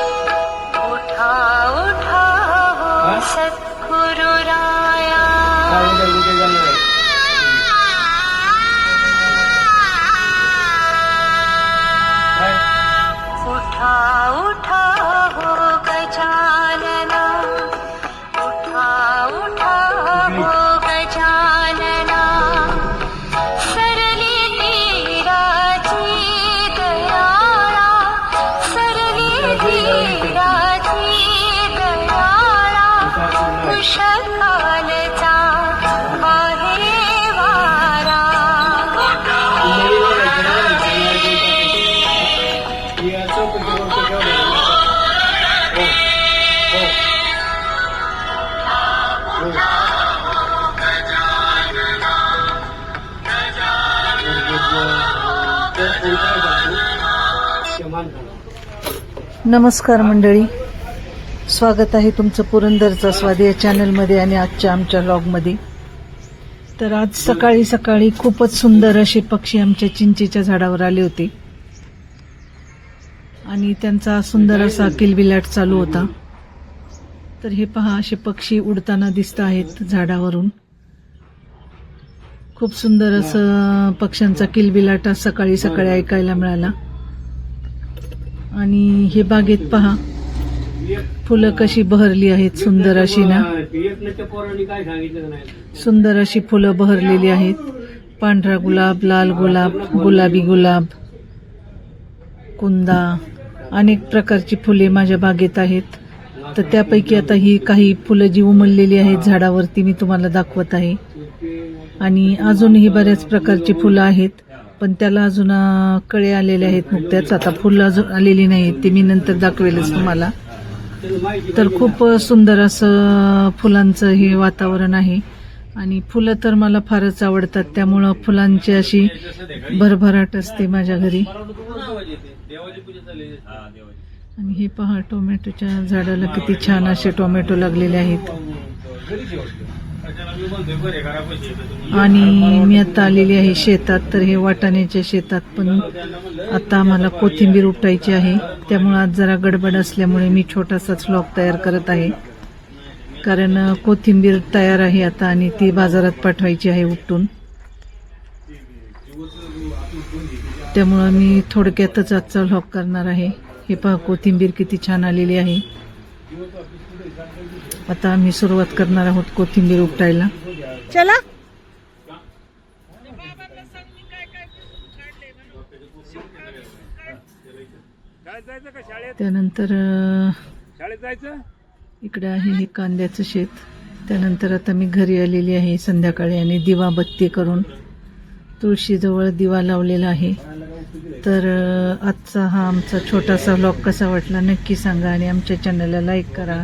उठा उठा हो हा? सद्गुरु राया नमस्कार मंडळी. स्वागत आहे तुमचं पुरंदरचा स्वाद या चॅनलमध्ये आणि आजच्या आमच्या लॉगमध्ये. तर आज सकाळी सकाळी खूपच सुंदर असे पक्षी आमच्या चिंचेच्या झाडावर आले होते. आणि त्यांचा सुंदर असा किलबिलाट चालू होता. तर हे पहा असे पक्षी उडताना दिसत आहेत झाडावरून. खूप सुंदर असं पक्ष्यांचा किलबिलाट आज सकाळी सकाळी ऐकायला मिळाला. आणि हे बागेत पहा फुलं कशी बहरली आहेत सुंदर अशी ना. सुंदर अशी फुलं बहरलेली आहेत. पांढरा गुलाब लाल गुलाब गुलाबी गुलाब कुंदा अनेक प्रकारची फुले माझ्या बागेत आहेत. तर त्यापैकी आता ही काही फुलं जी उमललेली आहेत झाडावरती मी तुम्हाला दाखवत आहे. आणि अजूनही बऱ्याच प्रकारची फुलं आहेत पण त्याला अजून कळे आलेले आहेत नुकत्याच. आता फुलं अजून आलेली नाहीत ते मी नंतर दाखवेलच तुम्हाला. तर खूप सुंदर असं फुलांचं हे वातावरण आहे. आणि फुलं तर मला फारच आवडतात त्यामुळं फुलांची अशी भरभराट असते माझ्या घरी. आणि हे पहा टोमॅटोच्या झाडाला किती छान असे टोमॅटो लागलेले आहेत. आणि मी आता आलेली आहे शेतात तर हे वाटाण्याच्या शेतात पण आता आम्हाला कोथिंबीर उपटायची आहे. त्यामुळे आज जरा गडबड असल्यामुळे मी छोटासाच लॉक तयार करत आहे. कारण कोथिंबीर तयार आहे आता आणि ती बाजारात पाठवायची आहे उपटून त्यामुळं मी थोडक्यातच आजचा लॉक करणार आहे. हे पहा कोथिंबीर किती छान आलेली आहे. आता आम्ही सुरुवात करणार आहोत कोथिंबीर उपटायला. चला. त्यानंतर अ, शाळेत जायचं? इकडे आहे हे कांद्याचं शेत. त्यानंतर आता मी घरी आलेली आहे संध्याकाळी आणि दिवा बत्ती करून. तुळशीजवळ दिवा लावलेला आहे. तर आजचा हा आमचा छोटासा व्लॉग कसा वाटला नक्की सांगा आणि आमच्या चॅनलला लाईक करा.